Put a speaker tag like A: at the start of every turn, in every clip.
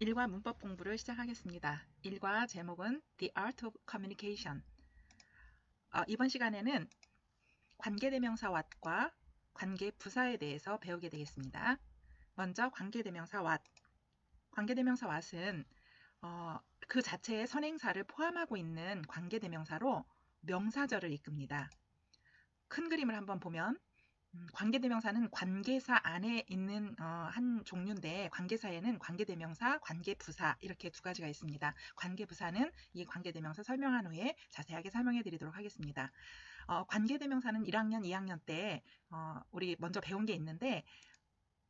A: 일과 문법 공부를 시작하겠습니다. 일과 제목은 The Art of Communication. 어, 이번 시간에는 관계대명사 what과 관계부사에 대해서 배우게 되겠습니다. 먼저 관계대명사 what. 관계대명사 what은 어, 그 자체의 선행사를 포함하고 있는 관계대명사로 명사절을 이끕니다. 큰 그림을 한번 보면 음, 관계대명사는 관계사 안에 있는 어, 한 종류인데 관계사에는 관계대명사, 관계부사 이렇게 두 가지가 있습니다. 관계부사는 이 관계대명사 설명한 후에 자세하게 설명해 드리도록 하겠습니다. 어, 관계대명사는 1학년, 2학년 때 어, 우리 먼저 배운 게 있는데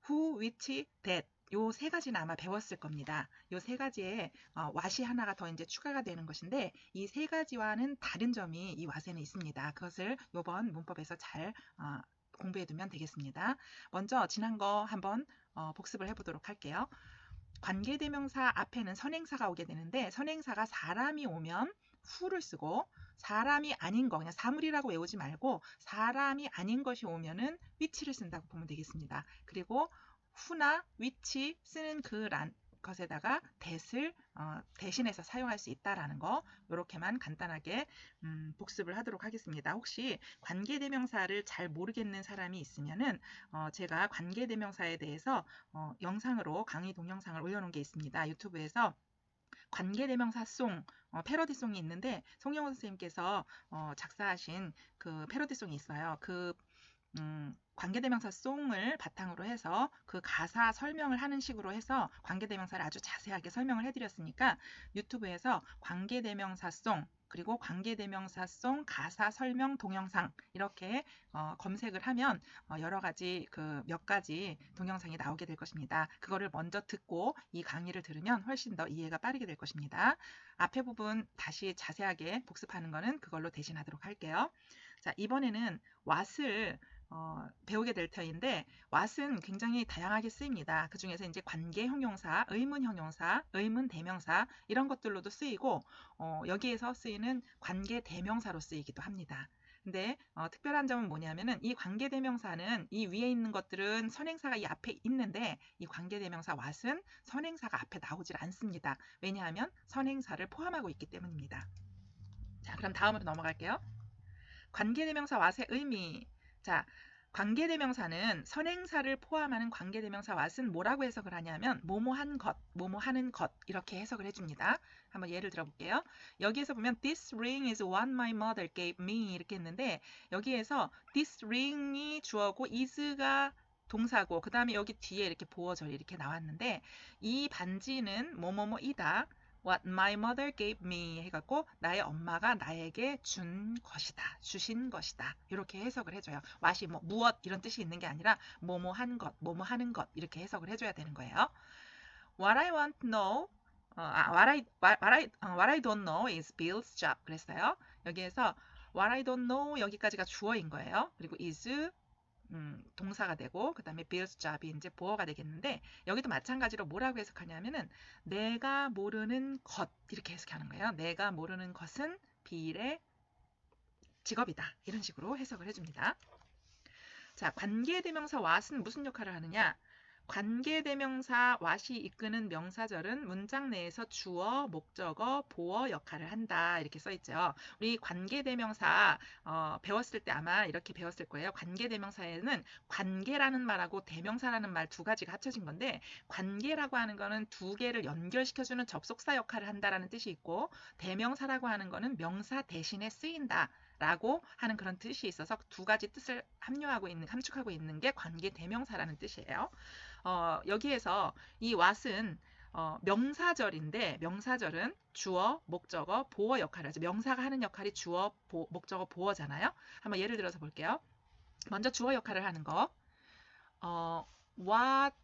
A: who, which, that 요세 가지는 아마 배웠을 겁니다. 요 세 가지에 어, 왓이 하나가 더 이제 추가가 되는 것인데 이 세 가지와는 다른 점이 이 왓에는 있습니다. 그것을 요번 문법에서 잘 어, 공부해 두면 되겠습니다. 먼저 지난 거 한번 어, 복습을 해보도록 할게요. 관계대명사 앞에는 선행사가 오게 되는데 선행사가 사람이 오면 후를 쓰고 사람이 아닌 거 그냥 사물이라고 외우지 말고 사람이 아닌 것이 오면은 위치를 쓴다고 보면 되겠습니다. 그리고 후나 위치 쓰는 그란 것에다가 that을 어, 대신해서 사용할 수 있다라는 거 이렇게만 간단하게 음, 복습을 하도록 하겠습니다. 혹시 관계대명사를 잘 모르겠는 사람이 있으면은 어, 제가 관계대명사에 대해서 어, 영상으로 강의 동영상을 올려놓은 게 있습니다. 유튜브에서 관계대명사송 어, 패러디송이 있는데 송영호 선생님께서 어, 작사하신 그 패러디송이 있어요. 그 음, 관계대명사 송을 바탕으로 해서 그 가사 설명을 하는 식으로 해서 관계대명사를 아주 자세하게 설명을 해드렸으니까 유튜브에서 관계대명사 송 그리고 관계대명사 송 가사 설명 동영상 이렇게 어, 검색을 하면 어, 여러 가지 그 몇 가지 동영상이 나오게 될 것입니다. 그거를 먼저 듣고 이 강의를 들으면 훨씬 더 이해가 빠르게 될 것입니다. 앞에 부분 다시 자세하게 복습하는 거는 그걸로 대신하도록 할게요. 자 이번에는 왓을 어, 배우게 될 터인데 what은 굉장히 다양하게 쓰입니다. 그 중에서 이제 관계 형용사, 의문 형용사, 의문 대명사 이런 것들로도 쓰이고 어, 여기에서 쓰이는 관계 대명사로 쓰이기도 합니다. 근데 어, 특별한 점은 뭐냐면은 이 관계 대명사는 이 위에 있는 것들은 선행사가 이 앞에 있는데 이 관계 대명사 what은 선행사가 앞에 나오질 않습니다. 왜냐하면 선행사를 포함하고 있기 때문입니다. 자, 그럼 다음으로 넘어갈게요. 관계대명사 what의 의미 자, 관계대명사는 선행사를 포함하는 관계대명사 왓은 뭐라고 해석을 하냐면 뭐뭐한 것, 뭐뭐하는 것 이렇게 해석을 해줍니다. 한번 예를 들어볼게요. 여기에서 보면 This ring is what my mother gave me 이렇게 했는데 여기에서 this ring이 주어고 is가 동사고 그 다음에 여기 뒤에 이렇게 보어절 이렇게 나왔는데 이 반지는 뭐뭐뭐이다. What my mother gave me 해갖고 나의 엄마가 나에게 준 것이다. 주신 것이다. 이렇게 해석을 해줘요. what이 뭐 무엇 이런 뜻이 있는 게 아니라 뭐뭐 한 것, 뭐뭐 하는 것 이렇게 해석을 해줘야 되는 거예요. What I want to know 어, 아, what, I, what, I, 어, what I don't know is Bill's job 그랬어요. 여기에서 what I don't know 여기까지가 주어인 거예요. 그리고 is 음, 동사가 되고 그 다음에 Bill's job이 이제 보어가 되겠는데 여기도 마찬가지로 뭐라고 해석하냐면은 내가 모르는 것 이렇게 해석하는 거예요. 내가 모르는 것은 Bill의 직업이다. 이런 식으로 해석을 해줍니다. 자, 관계대명사 what은 무슨 역할을 하느냐? 관계대명사 what이 이끄는 명사절은 문장 내에서 주어, 목적어, 보어 역할을 한다. 이렇게 써 있죠. 우리 관계대명사 어, 배웠을 때 아마 이렇게 배웠을 거예요. 관계대명사에는 관계라는 말하고 대명사라는 말 두 가지가 합쳐진 건데 관계라고 하는 거는 두 개를 연결시켜주는 접속사 역할을 한다라는 뜻이 있고 대명사라고 하는 거는 명사 대신에 쓰인다. 라고 하는 그런 뜻이 있어서 두 가지 뜻을 함유하고 있는, 함축하고 있는 게 관계 대명사라는 뜻이에요. 어, 여기에서 이 what은 어, 명사절인데 명사절은 주어, 목적어, 보어 역할을 하죠. 명사가 하는 역할이 주어, 보, 목적어, 보어잖아요. 한번 예를 들어서 볼게요. 먼저 주어 역할을 하는 거. 어, what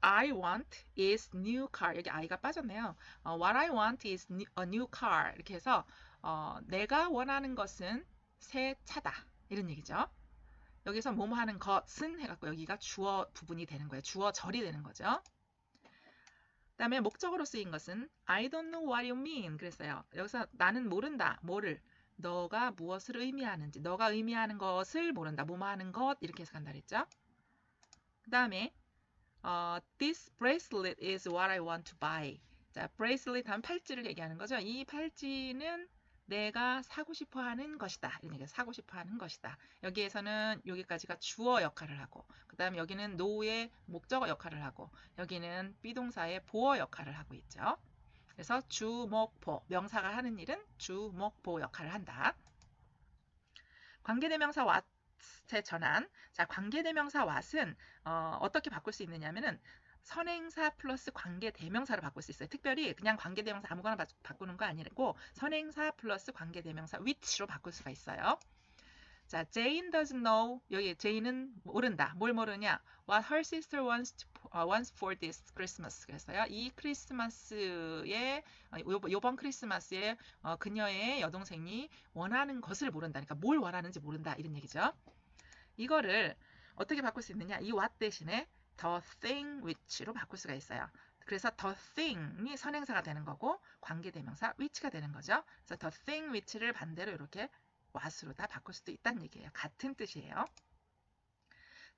A: I want is new car. 여기 I가 빠졌네요. 어, what I want is new, a new car. 이렇게 해서 어, 내가 원하는 것은 새 차다. 이런 얘기죠. 여기서 뭐뭐 하는 것은 해갖고 여기가 주어 부분이 되는 거예요. 주어절이 되는 거죠. 그 다음에 목적으로 쓰인 것은 I don't know what you mean 그랬어요. 여기서 나는 모른다. 뭐를? 너가 무엇을 의미하는지 너가 의미하는 것을 모른다. 뭐뭐 하는 것 이렇게 해석한다 그랬죠. 그 다음에 어, this bracelet is what I want to buy. 자, bracelet 하면 팔찌를 얘기하는 거죠. 이 팔찌는 내가 사고 싶어 하는 것이다. 이런 얘기 사고 싶어 하는 것이다. 여기에서는 여기까지가 주어 역할을 하고, 그 다음에 여기는 노의 목적어 역할을 하고, 여기는 비동사의 보어 역할을 하고 있죠. 그래서 주목보, 명사가 하는 일은 주목보 역할을 한다. 관계대명사 what의 전환. 자, 관계대명사 what은 어, 떻게 바꿀 수 있느냐면은 선행사 플러스 관계 대명사로 바꿀 수 있어요. 특별히 그냥 관계 대명사 아무거나 바, 바꾸는 거 아니고 선행사 플러스 관계 대명사 which로 바꿀 수가 있어요. 자, Jane doesn't know. 여기 Jane은 모른다. 뭘 모르냐? What her sister wants to, uh, wants for this Christmas. 그래서요. 이 크리스마스에 어, 요번 크리스마스에 어, 그녀의 여동생이 원하는 것을 모른다. 그러니까 뭘 원하는지 모른다. 이런 얘기죠. 이거를 어떻게 바꿀 수 있느냐? 이 what 대신에 the thing which로 바꿀 수가 있어요. 그래서 the thing이 선행사가 되는 거고 관계대명사 which가 되는 거죠. 그래서 the thing which를 반대로 이렇게 what으로 다 바꿀 수도 있다는 얘기예요. 같은 뜻이에요.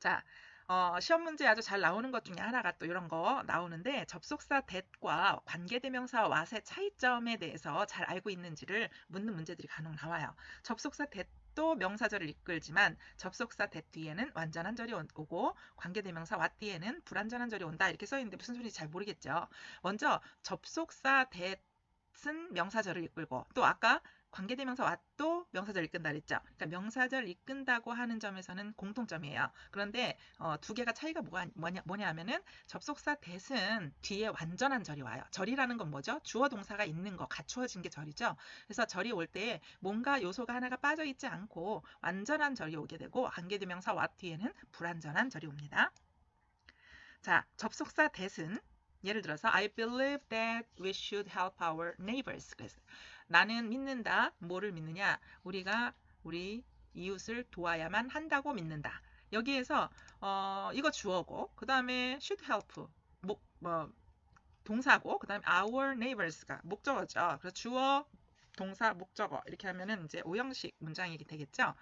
A: 자, 어, 시험 문제 아주 잘 나오는 것 중에 하나가 또 이런 거 나오는데 접속사 that과 관계대명사 what의 차이점에 대해서 잘 알고 있는지를 묻는 문제들이 간혹 나와요. 접속사 that 도 명사절을 이끌지만 접속사 that 뒤에는 완전한 절이 오고 관계대명사 what 뒤에는 불완전한 절이 온다 이렇게 써 있는데 무슨 소리인지 잘 모르겠죠. 먼저 접속사 that은 명사절을 이끌고 또 아까 관계대명사 what도 명사절 이끈다 그랬죠. 그러니까 명사절 이끈다고 하는 점에서는 공통점이에요. 그런데 어, 두 개가 차이가 뭐가, 뭐냐, 뭐냐 하면은 접속사 that은 뒤에 완전한 절이 와요. 절이라는 건 뭐죠? 주어 동사가 있는 거, 갖추어진 게 절이죠. 그래서 절이 올 때 뭔가 요소가 하나가 빠져 있지 않고 완전한 절이 오게 되고 관계대명사 what 뒤에는 불완전한 절이 옵니다. 자, 접속사 that은 예를 들어서 I believe that we should help our neighbors. 그래서 나는 믿는다. 뭐를 믿느냐? 우리가 우리 이웃을 도와야만 한다고 믿는다. 여기에서 어, 이거 주어고 그 다음에 should help 목, 뭐, 동사고 그 다음에 our neighbors가 목적어죠. 그래서 주어, 동사, 목적어 이렇게 하면은 이제 오형식 문장이 되겠죠.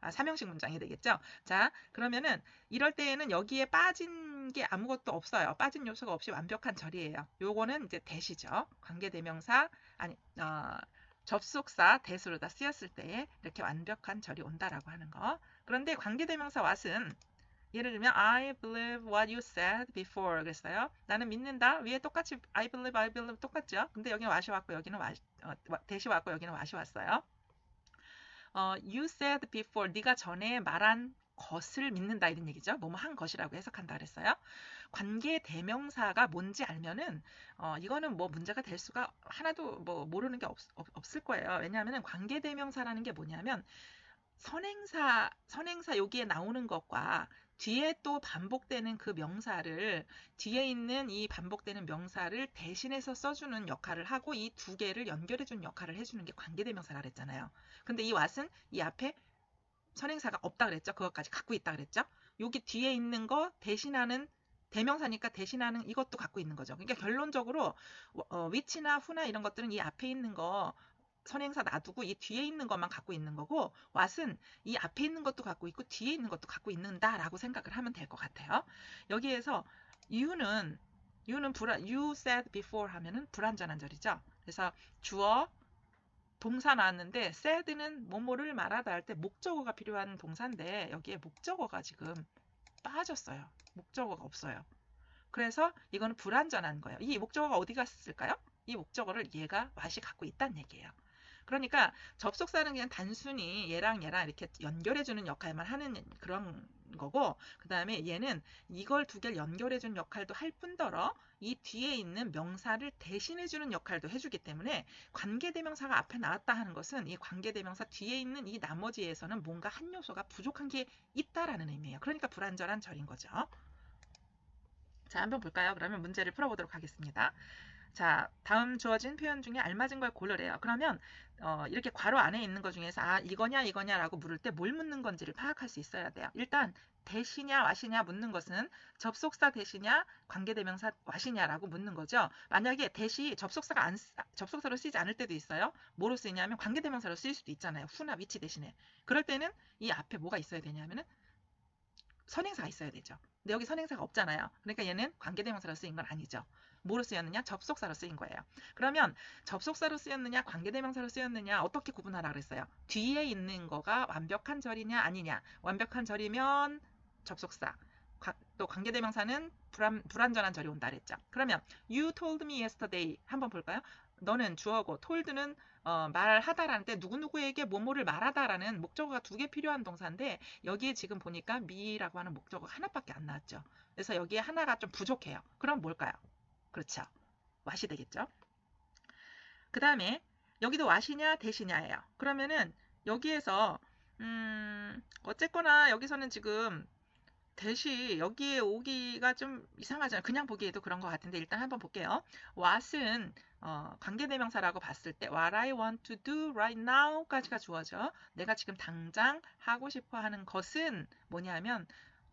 A: 아, 삼형식 문장이 되겠죠. 자, 그러면은 이럴 때에는 여기에 빠진 게 아무것도 없어요. 빠진 요소가 없이 완벽한 절이에요. 요거는 이제 대시죠. 관계대명사 아니 어, 접속사 대수로 다 쓰였을 때 이렇게 완벽한 절이 온다라고 하는 거. 그런데 관계대명사 what은 예를 들면 I believe what you said before 그랬어요. 나는 믿는다. 위에 똑같이 I believe, I believe 똑같죠. 근데 여기는 what이 왔고 여기는 what, 어, 대시 왔고 여기는 what이 왔어요. 어, you said before 네가 전에 말한 것을 믿는다 이런 얘기죠. 뭐뭐 한 것이라고 해석한다 그랬어요. 관계 대명사가 뭔지 알면은 어, 이거는 뭐 문제가 될 수가 하나도 뭐 모르는 게 없, 없, 을 거예요. 왜냐하면 관계 대명사라는 게 뭐냐면 선행사 선행사 여기에 나오는 것과 뒤에 또 반복되는 그 명사를 뒤에 있는 이 반복되는 명사를 대신해서 써주는 역할을 하고 이 두 개를 연결해주는 역할을 해주는 게 관계대명사라 그랬잖아요. 근데 이 왓은 이 앞에 선행사가 없다 그랬죠. 그것까지 갖고 있다 그랬죠. 여기 뒤에 있는 거 대신하는 대명사니까 대신하는 이것도 갖고 있는 거죠. 그러니까 결론적으로 어, 위치나 후나 이런 것들은 이 앞에 있는 거 선행사 놔두고 이 뒤에 있는 것만 갖고 있는 거고 왓은 이 앞에 있는 것도 갖고 있고 뒤에 있는 것도 갖고 있는다라고 생각을 하면 될 것 같아요. 여기에서 you는 you는 불안 you said before 하면은 불완전한 절이죠. 그래서 주어 동사 나왔는데 said는 뭐뭐를 말하다 할 때 목적어가 필요한 동사인데 여기에 목적어가 지금 빠졌어요. 목적어가 없어요. 그래서 이거는 불완전한 거예요. 이 목적어가 어디 갔을까요? 이 목적어를 얘가 맛이 갖고 있다는 얘기예요. 그러니까 접속사는 그냥 단순히 얘랑 얘랑 이렇게 연결해주는 역할만 하는 그런 거고 그 다음에 얘는 이걸 두 개를 연결해주는 역할도 할 뿐더러 이 뒤에 있는 명사를 대신해주는 역할도 해주기 때문에 관계대명사가 앞에 나왔다 하는 것은 이 관계대명사 뒤에 있는 이 나머지에서는 뭔가 한 요소가 부족한 게 있다라는 의미예요. 그러니까 불완전한 절인 거죠. 자, 한번 볼까요? 그러면 문제를 풀어보도록 하겠습니다. 자, 다음 주어진 표현 중에 알맞은 걸 고르래요. 그러면 어, 이렇게 괄호 안에 있는 것 중에서 아 이거냐 이거냐라고 물을 때 뭘 묻는 건지를 파악할 수 있어야 돼요. 일단 대시냐 와시냐 묻는 것은 접속사 대시냐 관계대명사 와시냐라고 묻는 거죠. 만약에 대시 접속사가 안 접속사로 쓰이지 않을 때도 있어요. 뭐로 쓰이냐면 관계대명사로 쓰일 수도 있잖아요. 후나 위치 대신에. 그럴 때는 이 앞에 뭐가 있어야 되냐면은 선행사가 있어야 되죠. 근데 여기 선행사가 없잖아요. 그러니까 얘는 관계대명사로 쓰인 건 아니죠. 뭐로 쓰였느냐? 접속사로 쓰인 거예요. 그러면 접속사로 쓰였느냐, 관계대명사로 쓰였느냐 어떻게 구분하라 그랬어요? 뒤에 있는 거가 완벽한 절이냐 아니냐. 완벽한 절이면 접속사. 과- 또 관계대명사는 불안, 불완전한 절이 온다 그랬죠. 그러면 you told me yesterday 한번 볼까요? 너는 주어고 told는 어, 말하다라는 때 누구누구에게 뭐뭐를 말하다라는 목적어가 두 개 필요한 동사인데 여기에 지금 보니까 me라고 하는 목적어가 하나밖에 안 나왔죠. 그래서 여기에 하나가 좀 부족해요. 그럼 뭘까요? 그렇죠. what이 되겠죠. 그 다음에 여기도 what이냐 대시냐예요. 그러면은 여기에서 음 어쨌거나 여기서는 지금 대시 여기에 오기가 좀 이상하잖아요. 그냥 보기에도 그런 것 같은데 일단 한번 볼게요. what은 어, 관계대명사라고 봤을 때 what I want to do right now까지가 주어져. 내가 지금 당장 하고 싶어 하는 것은 뭐냐면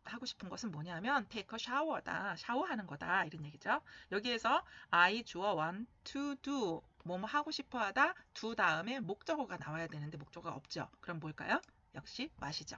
A: 하고 싶은 것은 뭐냐면 take a shower다. 샤워하는 거다. 이런 얘기죠. 여기에서 I 주어 want to do 뭐뭐 하고 싶어 하다 do 다음에 목적어가 나와야 되는데 목적어가 없죠. 그럼 뭘까요? 역시 what이죠.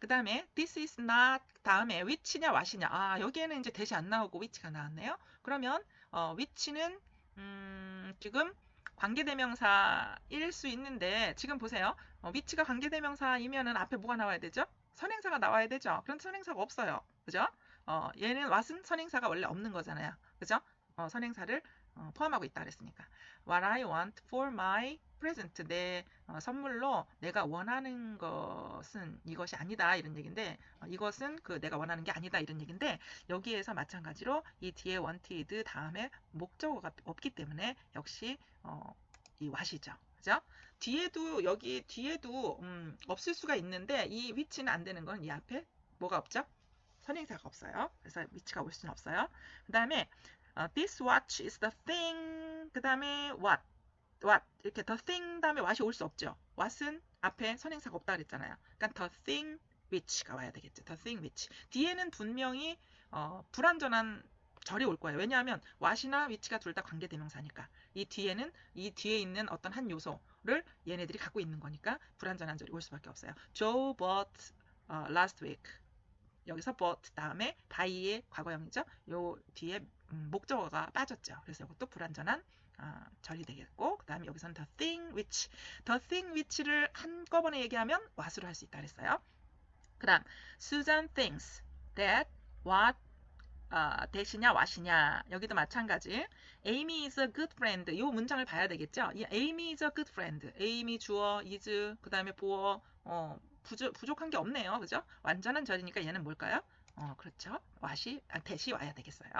A: 그 다음에 this is not 다음에 which냐 what이냐 아 여기에는 이제 대시 안 나오고 which가 나왔네요. 그러면 어, which는 음, 지금 관계대명사일 수 있는데 지금 보세요. 어, which가 관계대명사이면은 앞에 뭐가 나와야 되죠? 선행사가 나와야 되죠. 그런 선행사가 없어요. 그죠? 어, 얘는 what은 선행사가 원래 없는 거잖아요. 그죠? 어, 선행사를 어, 포함하고 있다 그랬으니까. What I want for my present 내 어, 선물로 내가 원하는 것은 이것이 아니다 이런 얘기인데 어, 이것은 그 내가 원하는 게 아니다 이런 얘기인데 여기에서 마찬가지로 이 뒤에 wanted 다음에 목적어가 없기 때문에 역시 어, 이 what이죠. 그죠? 뒤에도 여기 뒤에도 음, 없을 수가 있는데 이 위치는 안 되는 건 이 앞에 뭐가 없죠? 선행사가 없어요. 그래서 위치가 올 수는 없어요. 그 다음에 어, this watch is the thing 그 다음에 what what 이렇게 the thing 다음에 what이 올 수 없죠. what은 앞에 선행사가 없다 그랬잖아요. 그러니까 the thing which가 와야 되겠죠. the thing which 뒤에는 분명히 어, 불완전한 절이 올 거예요. 왜냐하면 what이나 which가 둘 다 관계 대명사니까 이 뒤에는 이 뒤에 있는 어떤 한 요소를 얘네들이 갖고 있는 거니까 불완전한 절이 올 수밖에 없어요. Joe bought 어, last week 여기서 bought 다음에 buy의 과거형이죠. 요 뒤에 음, 목적어가 빠졌죠. 그래서 이것도 불완전한 아, 절이 되겠고 그 다음에 여기서는 the thing which the thing which를 한꺼번에 얘기하면 what으로 할 수 있다 그랬어요. 그 다음 Susan thinks that what 어, 대시냐 what이냐 여기도 마찬가지 Amy is a good friend 이 문장을 봐야 되겠죠. 이 Amy is a good friend Amy 주어 is 그 다음에 보어 어, 부족, 부족한 게 없네요. 그죠? 완전한 절이니까 얘는 뭘까요? 어, 그렇죠. what이 아, 대시 와야 되겠어요.